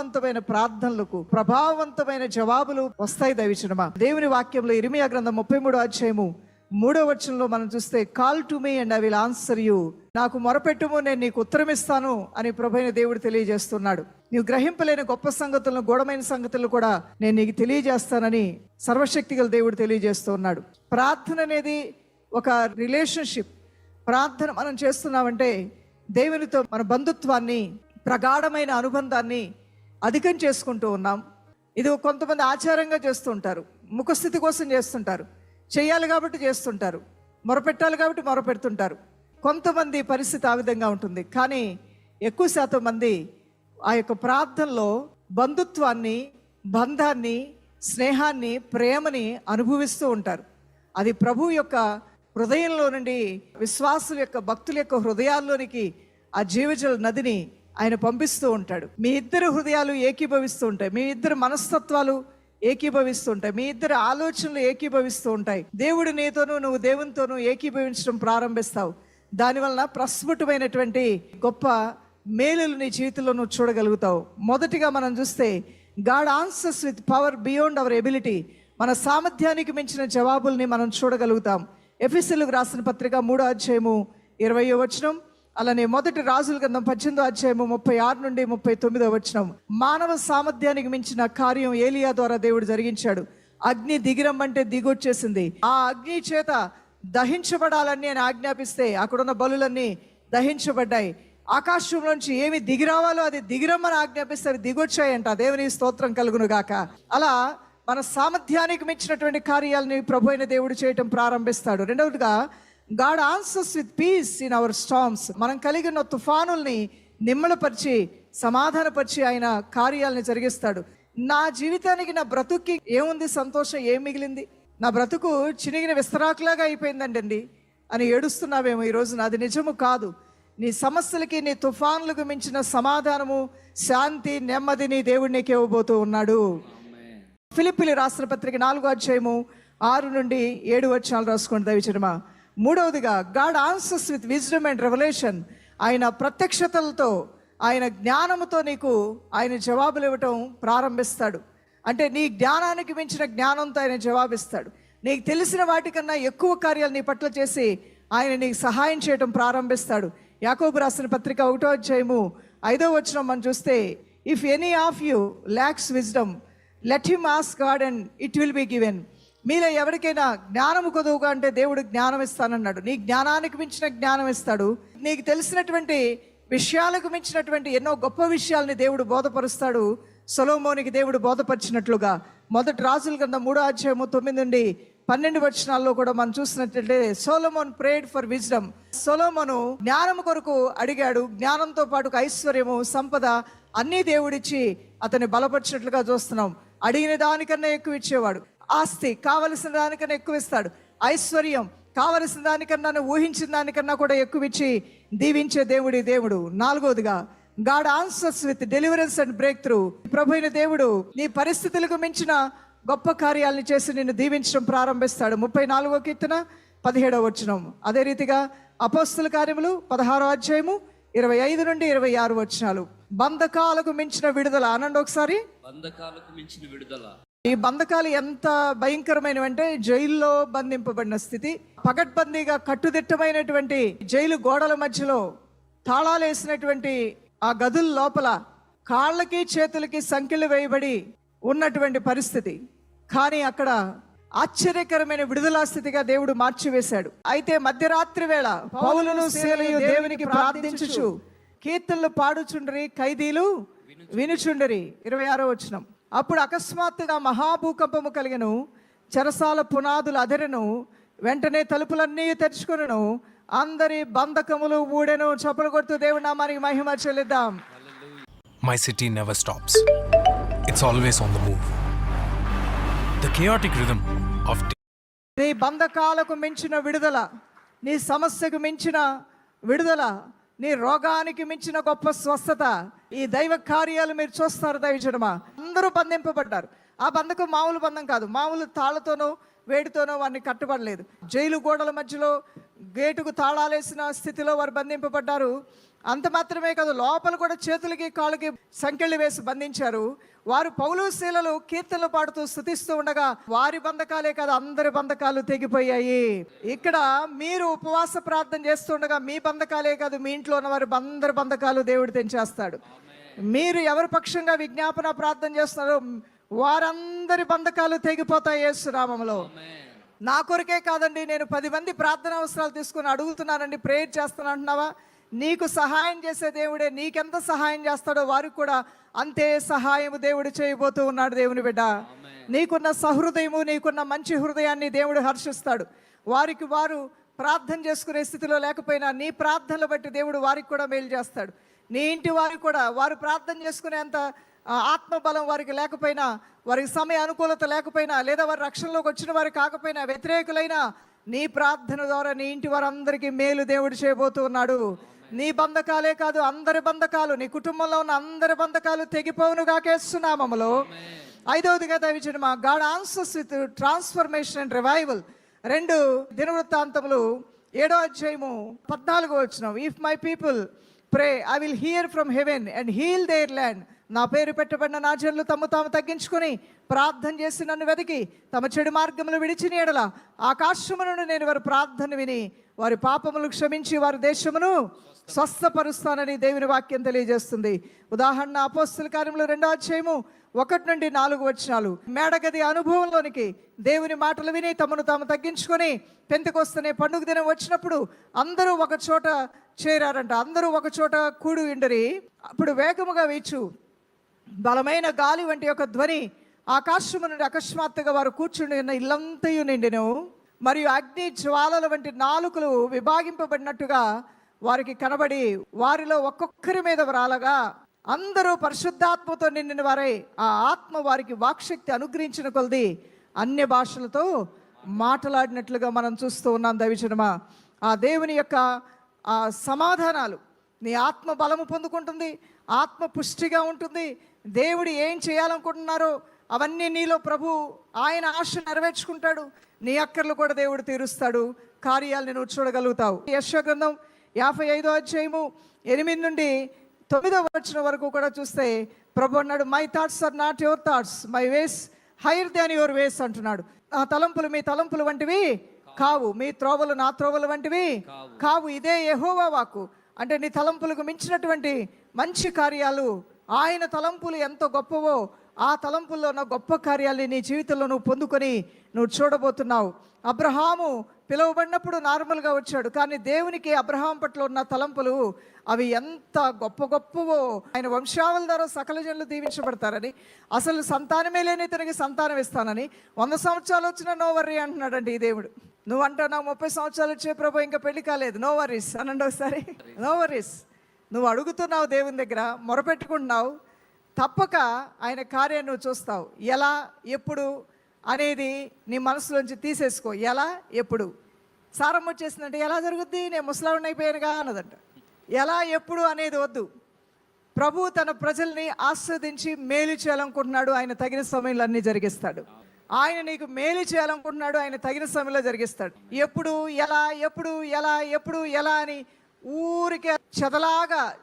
ప్రభావవంతమైన ప్రార్థనలకు ప్రభావవంతమైన జవాబులు వస్తాయి దైవచనమా. దేవుని వాక్యంలో ఇరిమియా గ్రంథం ముప్పై మూడో అధ్యాయము మూడో వచనంలో మనం చూస్తే call to me and I will answer you నాకు మొరపెట్టుము నేను నీకు ఉత్తరం ఇస్తాను అని ప్రభైన దేవుడు తెలియజేస్తున్నాడు. నీవు గ్రహింపలేని గొప్ప సంగతులను గూఢమైన సంగతులను కూడా నేను నీకు తెలియజేస్తానని సర్వశక్తి గల దేవుడు తెలియజేస్తున్నాడు. ప్రార్థన అనేది ఒక రిలేషన్షిప్ ప్రార్థన మనం చేస్తున్నామంటే దేవునితో మన బంధుత్వాన్ని ప్రగాఢమైన అనుబంధాన్ని అధికం చేసుకుంటూ ఉన్నాం. ఇది కొంతమంది ఆచారంగా చేస్తూ ఉంటారు ముఖస్థితి కోసం చేస్తుంటారు. చేయాలి కాబట్టి చేస్తుంటారు. మొరపెట్టాలి కాబట్టి మొరపెడుతుంటారు. కొంతమంది పరిస్థితి ఆ విధంగా ఉంటుంది. కానీ ఎక్కువ శాతం మంది ఆ యొక్క ప్రార్థనలో బంధుత్వాన్ని బంధాన్ని స్నేహాన్ని ప్రేమని అనుభవిస్తూ ఉంటారు. అది ప్రభు యొక్క హృదయంలో నుండి విశ్వాసుల యొక్క భక్తుల యొక్క హృదయాల్లోనికి ఆ జీవజల నదిని ఆయన పంపిస్తూ ఉంటాడు. మీ ఇద్దరు హృదయాలు ఏకీభవిస్తూ ఉంటాయి. మీ ఇద్దరు మనస్తత్వాలు ఏకీభవిస్తూ ఉంటాయి. మీ ఇద్దరు ఆలోచనలు ఏకీభవిస్తూ ఉంటాయి. దేవుడు నీతోనూ నువ్వు దేవునితోనూ ఏకీభవించడం ప్రారంభిస్తావు. దానివలన ప్రస్ఫుటమైనటువంటి గొప్ప మేలులు నీ జీవితంలో నువ్వు చూడగలుగుతావు. మొదటిగా మనం చూస్తే God answers with power beyond our ability. మన సామర్థ్యానికి మించిన జవాబుల్ని మనం చూడగలుగుతాం. ఎఫ్ఎస్ఎల్కి రాసిన పత్రిక మూడో అధ్యాయము ఇరవయో వచనం. అలానే మొదటి రాజుల గ్రంథం పద్దెనిమిదో అధ్యాయము ముప్పై ఆరు నుండి ముప్పై తొమ్మిదో వచనం. మానవ సామర్థ్యానికి మించిన కార్యం ఏలియా ద్వారా దేవుడు జరిగించాడు. అగ్ని దిగిరమ్మంటే దిగొచ్చేసింది. ఆ అగ్ని చేత దహించబడాలని అని ఆజ్ఞాపిస్తే అక్కడున్న బలులన్నీ దహించబడ్డాయి. ఆకాశంలోంచి ఏమి దిగిరావాలో అది దిగిరమ్మని ఆజ్ఞాపిస్తే అవి దిగొచ్చాయంట. దేవుని స్తోత్రం కలుగును గాక. అలా మన సామర్థ్యానికి మించినటువంటి కార్యాలని ప్రభు అయిన దేవుడు చేయటం ప్రారంభిస్తాడు. రెండవదిగా God answers with peace in our storms మనం కలిగిన తుఫానుల్ని నిమ్మలపరిచి సమాధానపరిచి ఆయన కార్యాలని జరిగిస్తాడు. నా జీవితానికి నా బ్రతుక్కి ఏముంది? సంతోషం ఏం మిగిలింది? నా బ్రతుకు చినిగిన విస్తరాకులాగా అయిపోయిందండి అని ఏడుస్తున్నావేమో ఈ రోజున? అది నిజము కాదు. నీ సమస్యలకి నీ తుఫాన్లకు మించిన సమాధానము శాంతి నెమ్మది నీ దేవుడు నీకు ఇవ్వబోతూ ఉన్నాడు. ఫిలిపిలి రాసిన పత్రిక నాలుగో అధ్యాయము ఆరు నుండి ఏడు వచ్చాలు రాసుకోండి దయచడమా మూడవదిగా God answers with wisdom and revolution ఆయన ప్రత్యక్షతలతో ఆయన జ్ఞానముతో నీకు ఆయన జవాబులు ఇవ్వటం ప్రారంభిస్తాడు. అంటే నీ జ్ఞానానికి మించిన జ్ఞానంతో ఆయన జవాబిస్తాడు. నీకు తెలిసిన వాటికన్నా ఎక్కువ కార్యాలు నీ పట్ల చేసి ఆయన నీకు సహాయం చేయటం ప్రారంభిస్తాడు. యాకోబు రాసిన పత్రిక ఒకటో అధ్యాయము ఐదో వచనం మనం చూస్తే if any of you lacks wisdom let him ask God and it will be given మీలో ఎవరికైనా జ్ఞానము కొదువుగా అంటే దేవుడు జ్ఞానం ఇస్తానన్నాడు. నీ జ్ఞానానికి మించిన జ్ఞానం ఇస్తాడు. నీకు తెలిసినటువంటి విషయాలకు మించినటువంటి ఎన్నో గొప్ప విషయాల్ని దేవుడు బోధపరుస్తాడు. సొలోమోనికి దేవుడు బోధపరిచినట్లుగా మొదటి రాజుల కింద మూడో అధ్యాయము తొమ్మిది నుండి పన్నెండు వచనాల్లో కూడా మనం చూసినట్లయితే సోలోమోన్ ప్రేడ్ ఫర్ విజ్డమ్ సొలోమోను జ్ఞానం కొరకు అడిగాడు. జ్ఞానంతో పాటు ఐశ్వర్యము సంపద అన్నీ దేవుడిచ్చి అతన్ని బలపరిచినట్లుగా చూస్తున్నాం. అడిగిన దానికన్నా ఎక్కువ ఇచ్చేవాడు. ఆస్తి కావలసిన దానికన్నా ఎక్కువ ఇస్తాడు ఐశ్వర్యం కావలసిన దానికన్నా ఊహించిన దానికన్నా కూడా ఎక్కువ ఇచ్చి దీవించే దేవుడి దేవుడు. నాలుగోదిగా God answers with deliverance and breakthrough ప్రభు దేవుడు నీ పరిస్థితులకు మించిన గొప్ప కార్యాలను చేసి నిన్ను దీవించడం ప్రారంభిస్తాడు. ముప్పై నాలుగో కీర్తన పదిహేడవ వచనం. అదే రీతిగా అపోస్తుల కార్యములు పదహారో అధ్యాయము ఇరవై ఐదు నుండి ఇరవై ఆరు వచనాలు. బంధకాలకు మించిన విడుదల. అనండి ఒకసారి. బంధకాలకు మించిన విడుదల. ఈ బంధకాలు ఎంత భయంకరమైనవంటే జైల్లో బంధింపబడిన స్థితి పకడ్బందీగా కట్టుదిట్టమైనటువంటి జైలు గోడల మధ్యలో తాళాలు వేసినటువంటి ఆ గదుల లోపల కాళ్ళకి చేతులకి సంఖ్యలు వేయబడి ఉన్నటువంటి పరిస్థితి. కానీ అక్కడ ఆశ్చర్యకరమైన విడుదల స్థితిగా దేవుడు మార్చివేశాడు. అయితే మధ్యరాత్రి వేళ పౌలను శీలయు దేవునికి ప్రార్థించుచు కీర్తనలు పాడుచుండరి ఖైదీలు వినుచుండరి. ఇరవై ఆరో వచనం. అప్పుడు అకస్మాత్తుగా మహాభూకంపము కలిగను చెరసాల పునాదులు అదెరను వెంటనే తలుపులన్నీ తెరుచుకును అందరి బంధకములు ఊడెను చప్పలు కొడుతూ దేవుడి నామానికి మహిమ చెల్లిద్దాం My city never stops. It's always on the move. The chaotic rhythm of నీ బంధకాలకు మించిన విడుదల నీ సమస్యకు మించిన విడుదల నీ రోగానికి మించిన గొప్ప స్వస్థత ఈ దైవ కార్యాలు మీరు చూస్తారు దైవజనమా అందరూ బంధింపబడ్డారు. ఆ బంధకం మామూలు బంధం కాదు. మామూలు తాళ్ళతోనో వేడితోనో వారిని కట్టబడలేదు. జైలు గోడల మధ్యలో గేటుకు తాళాలేసిన స్థితిలో వారు బంధింపబడ్డారు. అంత మాత్రమే కాదు లోపల కూడా చేతులకి కాళ్ళకి సంకెళ్ళు వేసి బంధించారు. వారు పౌలు శీలలు కీర్తనలు పాడుతూ స్థుతిస్తూ ఉండగా వారి బంధకాలే కాదు అందరి బంధకాలు తెగిపోయాయి. ఇక్కడ మీరు ఉపవాస ప్రార్థన చేస్తుండగా మీ బంధకాలే కాదు మీ ఇంట్లో ఉన్న వారి అందరి బంధకాలు దేవుడు తెంచేస్తాడు. మీరు ఎవరి పక్షంగా విజ్ఞాపన ప్రార్థన చేస్తున్నారో వారందరి బంధకాలు తెగిపోతాయి యేసునామములో నా కొరకే కాదండి నేను పది మంది ప్రార్థన అవసరాలు తీసుకుని అడుగుతున్నానండి ప్రేయర్ చేస్తాను అంటున్నావా? నీకు సహాయం చేసే దేవుడే నీకెంత సహాయం చేస్తాడో వారికి కూడా అంతే సహాయం దేవుడు చేయబోతూ ఉన్నాడు దేవుని బిడ్డ. నీకున్న సహృదయము నీకున్న మంచి హృదయాన్ని దేవుడు హర్షిస్తాడు. వారికి వారు ప్రార్థన చేసుకునే స్థితిలో లేకపోయినా నీ ప్రార్థనలు బట్టి దేవుడు వారికి కూడా మేలు చేస్తాడు. నీ ఇంటి వారికి కూడా వారు ప్రార్థన చేసుకునేంత ఆత్మబలం వారికి లేకపోయినా వారికి సమయ అనుకూలత లేకపోయినా లేదా వారి రక్షణలోకి వచ్చిన వారు కాకపోయినా వ్యతిరేకులైనా నీ ప్రార్థన ద్వారా నీ ఇంటి వారందరికీ మేలు దేవుడు చేయబోతూ ఉన్నాడు. నీ బంధకాలే కాదు అందరి బంధకాలు నీ కుటుంబంలో ఉన్న అందరి బంధకాలు తెగిపోవును కాకేస్తున్నామములో ఐదవదిగా దయవించిన మా God answers with transformation and revival. రెండు దినవృత్తాంతములు ఏడో అధ్యాయము పద్నాలుగో వచ్చిన if my people pray I will hear from heaven and heal their land నా పేరు పెట్టబడిన నా జనులు తమ తాము తగ్గించుకొని ప్రార్థన చేసి నన్ను వెతికి తమ చెడు మార్గములు విడిచిన ఎడల. ఆకాశము నుండి నేను వారి ప్రార్థన విని వారి పాపములు క్షమించి వారి దేశమును స్వస్థపరుస్తానని దేవుని వాక్యం తెలియజేస్తుంది. ఉదాహరణ అపోస్తుల కార్యములు రెండో అధ్యాయము ఒకటి నుండి నాలుగు వచనాలు. మేడగది అనుభవంలోనికి దేవుని మాటలు విని తమను తాము తగ్గించుకొని పెంతకొస్తనే పండుగ దినం వచ్చినప్పుడు అందరూ ఒక చోట చేరారంట. అందరూ ఒక చోట కూడి ఉండరి. అప్పుడు వేగముగా వీచు. బలమైన గాలి వంటి ఒక ధ్వని ఆకాశము నుండి అకస్మాత్తుగా వారు కూర్చుని ఉన్న ఇల్లంతయు నిండిను. మరియు అగ్ని జ్వాలల వంటి నాలుకలు విభాగింపబడినట్టుగా వారికి కనబడి వారిలో ఒక్కొక్కరి మీద రాలగా అందరూ పరిశుద్ధాత్మతో నిండిన వారై ఆ ఆత్మ వారికి వాక్శక్తి అనుగ్రహించిన కొలది అన్య భాషలతో మాట్లాడినట్లుగా మనం చూస్తూ ఉన్నాం దైవజనమా. ఆ దేవుని యొక్క ఆ సమాధానాలు నీ ఆత్మ బలము పొందుకుంటుంది ఆత్మ పుష్టిగా ఉంటుంది. దేవుడు ఏం చేయాలనుకుంటున్నారో అవన్నీ నీలో ప్రభు ఆయన ఆశ నెరవేర్చుకుంటాడు. నీ అక్కర్లు కూడా దేవుడు తీరుస్తాడు. కార్యాలను నువ్వు చూడగలుగుతావు. యశ్వ గ్రంథం యాభై ఐదో అధ్యాయము ఎనిమిది నుండి తొమ్మిదో వచ్చిన వరకు కూడా చూస్తే ప్రభు అన్నాడు my thoughts are not your thoughts my ways higher than your ways అంటున్నాడు. ఆ తలంపులు మీ తలంపులు వంటివి కావు. మీ త్రోవలు నా త్రోవలు వంటివి కావు. ఇదే యెహోవా వాక్కు. అంటే నీ తలంపులకు మించినటువంటి మంచి కార్యాలు ఆయన తలంపులు ఎంత గొప్పవో ఆ తలంపుల్లో ఉన్న గొప్ప కార్యాల్ని నీ జీవితంలో నువ్వు పొందుకొని నువ్వు చూడబోతున్నావు. అబ్రహాము పిలువబడినప్పుడు నార్మల్గా వచ్చాడు. కానీ దేవునికి అబ్రహాం పట్ల ఉన్న తలంపులు అవి ఎంత గొప్ప గొప్పవో. ఆయన వంశావళి ద్వారా సకల జనులు దీవించబడతారని అసలు సంతానమే లేని ఇతనికి సంతానం ఇస్తానని వంద సంవత్సరాలు వచ్చిన నో వర్రీ అంటున్నాడండి ఈ దేవుడు. నువ్వు అంటున్నావు ముప్పై సంవత్సరాలు వచ్చే ప్రభు ఇంకా పెళ్ళి కాలేదు. నో వరీస్ అనండి ఒకసారి. నో వరీస్ నువ్వు అడుగుతున్నావు దేవుని దగ్గర మొరపెట్టుకుంటున్నావు. తప్పక ఆయన కార్యాన్ని నువ్వు చూస్తావు. ఎలా ఎప్పుడు అనేది నీ మనసులోంచి తీసేసుకో. ఎలా? ఎప్పుడు? సారం వచ్చేసిందంటే ఎలా జరుగుద్ది? నేను ముసలావిని అయిపోయానుగా అన్నదంట. ఎలా? ఎప్పుడు? అనేది వద్దు. ప్రభు తన ప్రజల్ని ఆస్వాదించి మేలు చేయాలనుకుంటున్నాడు. ఆయన తగిన సమయంలో అన్ని జరిగిస్తాడు. ఆయన నీకు మేలు చేయాలనుకుంటున్నాడు. ఆయన తగిన సమయంలో జరిగిస్తాడు. ఎప్పుడు? ఎలా? ఎప్పుడు? ఎలా? ఎప్పుడు? ఎలా? అని ఊరికే చెదలాగా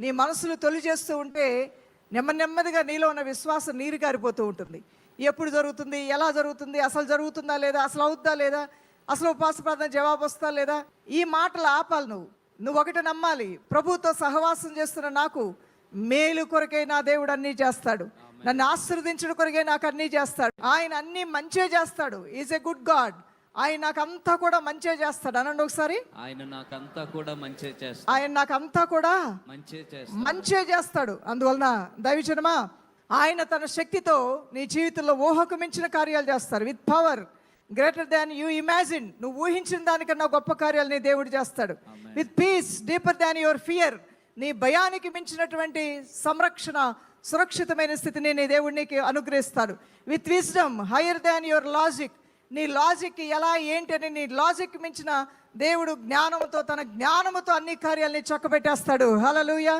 నీ మనసులు తొలి చేస్తూ ఉంటే నెమ్మది నెమ్మదిగా నీలో ఉన్న విశ్వాసం నీరు కారిపోతూ ఉంటుంది. ఎప్పుడు జరుగుతుంది? ఎలా జరుగుతుంది? అసలు జరుగుతుందా లేదా? అసలు అవుద్దా లేదా? అసలు ఉపవాస ప్రార్థన జవాబు వస్తా లేదా? ఈ మాటలు ఆపాలి నువ్వు. నువ్వు ఒకటి నమ్మాలి. ప్రభుతో సహవాసం చేస్తున్న నాకు మేలు కొరకే నా దేవుడు అన్నీ చేస్తాడు. నన్ను ఆశీర్వదించడం కొరకే నాకు అన్నీ చేస్తాడు. ఆయన అన్నీ మంచే చేస్తాడు. ఈజ్ ఎ గుడ్ గాడ్ ఆయన నాకు అంతా కూడా మంచే చేస్తాడు. అనండి ఒకసారి. ఆయన నాకంతా కూడా మంచి చేస్తా ఆయన నాకు అంతా కూడా మంచి చేస్తా మంచే చేస్తాడు. అందువలన దైవజనమా ఆయన తన శక్తితో నీ జీవితంలో ఊహకు మించిన కార్యాలు చేస్తారు. With power greater than you imagine నువ్వు ఊహించిన దానికన్నా గొప్ప కార్యాలు నీ దేవుడు చేస్తాడు. With peace deeper than your fear నీ భయానికి మించినటువంటి సంరక్షణ సురక్షితమైన స్థితిని నీ దేవుడు నీకు అనుగ్రహిస్తాడు. With wisdom higher than your logic నీ లాజిక్ ఎలా ఏంటి అని నీ లాజిక్ మించిన దేవుడు జ్ఞానముతో తన జ్ఞానముతో అన్ని కార్యాలని చక్కబెట్టేస్తాడు. Hallelujah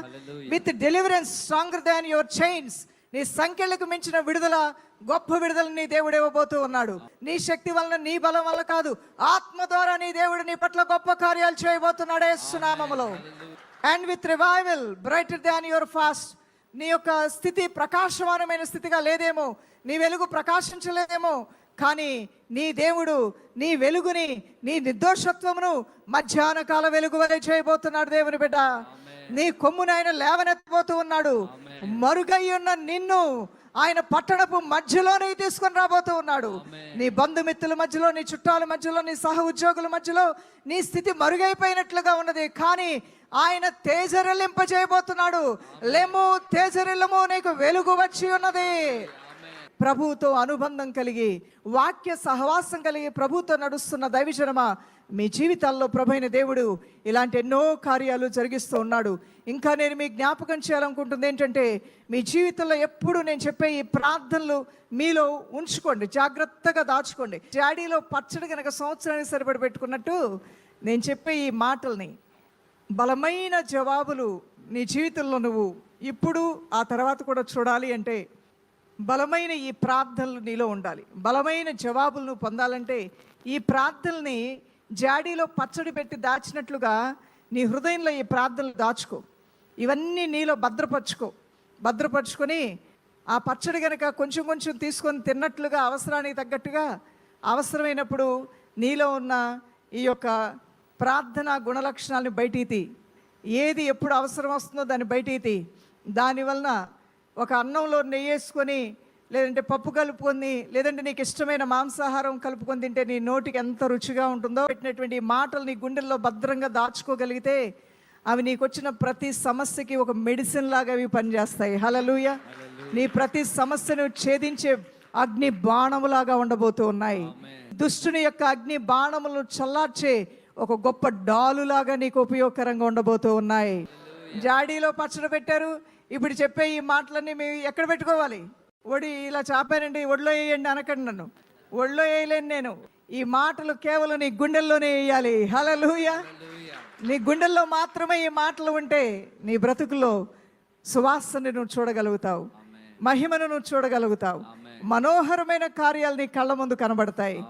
with deliverance stronger than your chains నీ సంఖ్యలకు మించిన విడుదల గొప్ప విడుదల నీ దేవుడు ఇవ్వబోతూ ఉన్నాడు. నీ శక్తి వలన నీ బలం వల్ల కాదు ఆత్మ ద్వారా నీ దేవుడు నీ పట్ల గొప్ప కార్యాలు చేయబోతున్నాడు యేసునామములో and with revival brighter than your past నీ యొక్క స్థితి ప్రకాశమానమైన స్థితిగా లేదేమో నీ వెలుగు ప్రకాశించలేదేమో కానీ నీ దేవుడు నీ వెలుగుని నీ నిర్దోషత్వమును మధ్యాహ్న కాల వెలుగు వలె చేయబోతున్నాడు దేవుని బిడ్డ. నీ కొమ్మును ఆయన లేవనెత్తబోతూ ఉన్నాడు. మరుగై ఉన్న నిన్ను ఆయన పట్టణపు మధ్యలోనే తీసుకొని రాబోతూ ఉన్నాడు. నీ బంధుమిత్రుల మధ్యలో నీ చుట్టాల మధ్యలో నీ సహ ఉద్యోగుల మధ్యలో నీ స్థితి మరుగైపోయినట్లుగా ఉన్నది. కానీ ఆయన తేజరెల్లింపజేయబోతున్నాడు. లెము తేజరెల్లము నీకు వెలుగు వచ్చి ఉన్నది. ప్రభువుతో అనుబంధం కలిగి వాక్య సహవాసం కలిగి ప్రభుతో నడుస్తున్న దైవజనమ మీ జీవితాల్లో ప్రభైన దేవుడు ఇలాంటి ఎన్నో కార్యాలు జరిగిస్తూ ఉన్నాడు. ఇంకా నేను మీ జ్ఞాపకం చేయాలనుకుంటుంది ఏంటంటే మీ జీవితంలో ఎప్పుడు నేను చెప్పే ఈ ప్రార్థనలు మీలో ఉంచుకోండి జాగ్రత్తగా దాచుకోండి. జాడీలో పచ్చడి కనుక సంవత్సరానికి సరిపడి పెట్టుకున్నట్టు నేను చెప్పే ఈ మాటల్ని బలమైన జవాబులు నీ జీవితంలో నువ్వు ఇప్పుడు ఆ తర్వాత కూడా చూడాలి అంటే బలమైన ఈ ప్రార్థనలు నీలో ఉండాలి. బలమైన జవాబులను పొందాలంటే ఈ ప్రార్థనల్ని జాడీలో పచ్చడి పెట్టి దాచినట్లుగా నీ హృదయంలో ఈ ప్రార్థనలు దాచుకో. ఇవన్నీ నీలో భద్రపరుచుకో. భద్రపరుచుకొని ఆ పచ్చడి కనుక కొంచెం కొంచెం తీసుకొని తిన్నట్లుగా అవసరానికి తగ్గట్టుగా అవసరమైనప్పుడు నీలో ఉన్న ఈ యొక్క ప్రార్థన గుణలక్షణాలను బయటికి తీ. ఏది ఎప్పుడు అవసరం వస్తుందో దాన్ని బయటికి తీ. దానివలన ఒక అన్నంలో నెయ్యి వేసుకొని లేదంటే పప్పు కలుపుకొని లేదంటే నీకు ఇష్టమైన మాంసాహారం కలుపుకొని తింటే నీ నోటికి ఎంత రుచిగా ఉంటుందో పెట్టినటువంటి మాటలు నీ గుండెల్లో భద్రంగా దాచుకోగలిగితే అవి నీకు వచ్చిన ప్రతి సమస్యకి ఒక మెడిసిన్ లాగా అవి పనిచేస్తాయి. హలలుయ నీ ప్రతి సమస్యను ఛేదించే అగ్ని బాణములాగా ఉండబోతూ ఉన్నాయి. దుష్టుని యొక్క అగ్ని బాణములను చల్లార్చే ఒక గొప్ప డాలులాగా నీకు ఉపయోగకరంగా ఉండబోతూ ఉన్నాయి. జాడీలో పచ్చడి పెట్టారు. ఇప్పుడు చెప్పే ఈ మాటలన్నీ మేము ఎక్కడ పెట్టుకోవాలి? ఒడి ఇలా చాపానండి ఒడిలో వేయండి అనకండి నన్ను. ఒడిలో వేయలేను నేను. ఈ మాటలు కేవలం నీ గుండెల్లోనే వేయాలి. హలలుయ నీ గుండెల్లో మాత్రమే ఈ మాటలు ఉంటే నీ బ్రతుకులో సువాసనని నువ్వు చూడగలుగుతావు. మహిమను నువ్వు చూడగలుగుతావు. మనోహరమైన కార్యాలు నీ కళ్ళ ముందు కనబడతాయి.